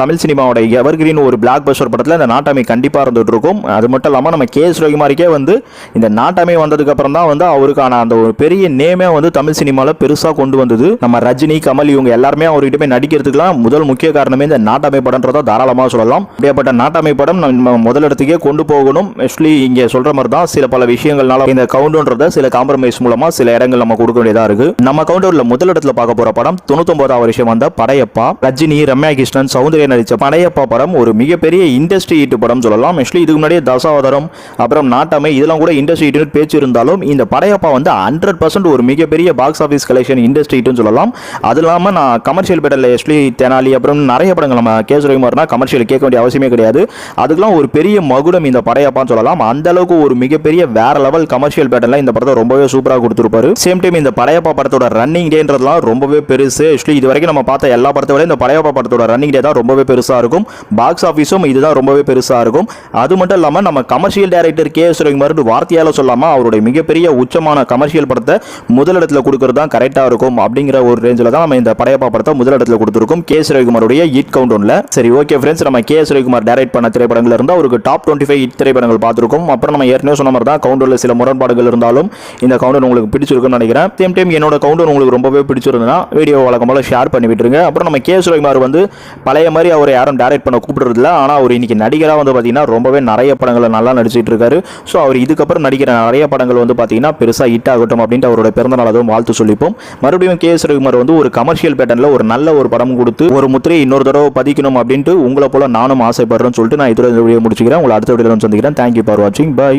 [SPEAKER 1] தமிழ் சினிமாவோட எவர்கிரீன் ஒரு பிளாக் பஸ்டர் படத்தில் இந்த நாட்டாமை கண்டிப்பாக இருந்துட்டு இருக்கும் அது மட்டும் இல்லாமல் நம்ம கே எஸ் ரவிமாரிக்கே வந்து இந்த நாட்டாமை வந்ததுக்கப்புறம் தான் வந்து அவருக்கான அந்த ஒரு பெரிய நேமே வந்து தமிழ் சினிமாவில் பெருசாக கொண்டு வந்தது. நம்ம ரஜினி கமல் இவங்க எல்லாருமே அவர்கிட்ட போய் நடிக்கிறதுக்குலாம் முதல் முக்கிய காரணமே இந்த நாட்டாமை படம்ன்றதை தாராளமாக சொல்லலாம். அப்படியேப்பட்ட நாட்டாமை படம் நம்ம முதலிடத்துக்கே கொண்டு போகணும். ஆக்சுவலி இங்கே சொல்கிற மாதிரி தான் சில பல விஷயங்கள்னால இந்த கவுண்டர்ன்றத சில காம்ப்ரமைஸ் மூலமாக சில இடங்கள் நம்ம கொடுக்க வேண்டியதாக இருக்குது நம்ம கவுண்டரில் முதலிடத்தில் பார்க்க போகிற படம் தொண்ணூத்தொம்பதாவது வருஷம் வந்த படையப்பா. ரஜினி ரம்யா கிருஷ்ணன் சௌந்தர்யா நடிச்ச படையப்பா படம் ஒரு மிகப்பெரிய இண்டஸ்ட்ரி ஹிட் படம் சொல்லலாம். ஆக்சுவலி இதுக்கு முன்னாடியே தசாவதாரம் அப்புறம் நாட்டாமை இதெல்லாம் கூட இண்டஸ்ட்ரி ஹிட்னு பேச்சு இருந்தாலும் இந்த படையப்பா வந்து ஹண்ட்ரட் பர்சன்ட் ஒரு மிகப்பெரிய பாக்ஸ் ஆஃபீஸ் கலெக்ஷன் இண்டஸ்ட்ரி ஹிட்னு சொல்லலாம். அது இல்லாமல் நான் கமர்ஷியல் பேட்டரில் ஆக்சுவலி தெனாலி அப்புறம் நிறைய படங்கள் நம்ம கே சுரகுமார்னா கமர்ஷியல் கேட்க வேண்டிய அவசியமே கிடையாது. அதுக்கெல்லாம் ஒரு பெரிய மகுடம் இந்த படையப்பான்னு சொல்லலாம். அந்த அளவுக்கு ஒரு மிகப்பெரிய வேற லெவல் கமர்ஷியல் பேட்டர்ல இந்த படத்தை ரொம்பவே சூப்பராக கொடுத்துருப்பாரு. சேம் டைம் இந்த படையப்பா படத்தோட ரன்னிங் டேன்றதுலாம் ரொம்பவே பெருசு. ஆக்சுவலி இது வரைக்கும் நம்ம பார்த்த எல்லா படத்தை விட இந்த படையப்பா படத்தோட ரன்னிங் டே தான் ரொம்பவே பெருசாக இருக்கும். பாக்ஸ் ஆஃபீஸும் இதுதான் ரொம்பவே பெருசாக இருக்கும். அது மட்டும் இல்லாமல் நம்ம commercial director K S Ravimar வார்த்தையால சொல்லாமல் அவருடைய மிகப்பெரிய உச்சமான கமர்ஷியல் படத்தை முதலிடத்தில் கொடுக்கறது தான் கரெக்டாக இருக்கும் அப்படிங்கிற ஒரு ரேஞ்சில் தான் நம்ம இந்த படையப்பா படத்தை முதலிடத்தில் கொடுத்துருக்கோம். கே எஸ் ரவிக்குமாருடைய ஹிட் கவுண்ட் ஒன்றில் சரி ஓகே ஃப்ரெண்ட்ஸ் நம்ம கே எஸ் ரவிக்குமார் டைரக்ட் பண்ண திரைப்படங்கள் இருந்து அவருக்கு டாப் டுவெண்ட்டி ஃபைவ் ஹிட் திரைப்படங்கள் பார்த்துருக்கோம். அப்புறம் நம்ம ஏற்கனவே சொன்ன மாதிரி தான் கவுண்டரில் சில முரண்பாடுகள் இருந்தாலும் இந்த கவுண்டர் உங்களுக்கு பிடிச்சிருக்குன்னு நினைக்கிறேன். சேம் டைம் என்னோட கவுண்டர் உங்களுக்கு ரொம்பவே பிடிச்சிருந்ததுன்னா வீடியோ வழக்கம் போல் ஷேர் பண்ணி விட்டுருங்க அப்புறம் நம்ம கே எஸ் ரவிக்குமார் வந்து பழைய மாதிரி அவர் யாரும் டைரக்ட் பண்ண கூப்பிடுறதில்ல. ஆனால் அவர் இன்னைக்கு நடி நடிகராக வந்து பார்த்தீங்கன்னா ரொம்பவே நிறைய படங்களை நல்லா நடிச்சிட்டு இருக்காரு. ஸோ அவர் இதுக்கப்புறம் நடிக்கிற நிறைய படங்கள் வந்து பார்த்தீங்கன்னா பெருசாக ஹிட் ஆகட்டும் அப்படின்ட்டு அவரோட பிறந்தநாள் அதுவும் வாழ்த்து சொல்லிப்போம். மறுபடியும் கே எஸ் ரகுமார் வந்து ஒரு கமர்ஷியல் பேட்டர்னில் ஒரு நல்ல ஒரு படம் கொடுத்து ஒரு முத்திரையை இன்னொரு தடவை பதிக்கணும் அப்படின்ட்டு உங்களை போல நானும் ஆசைப்படுறேன்னு சொல்லிட்டு நான் இதோட இந்த வீடியோ முடிச்சுக்கிறேன். உங்களை அடுத்த வீடியோ சந்திக்கிறேன். தேங்க்யூ ஃபார் வாட்சிங் பை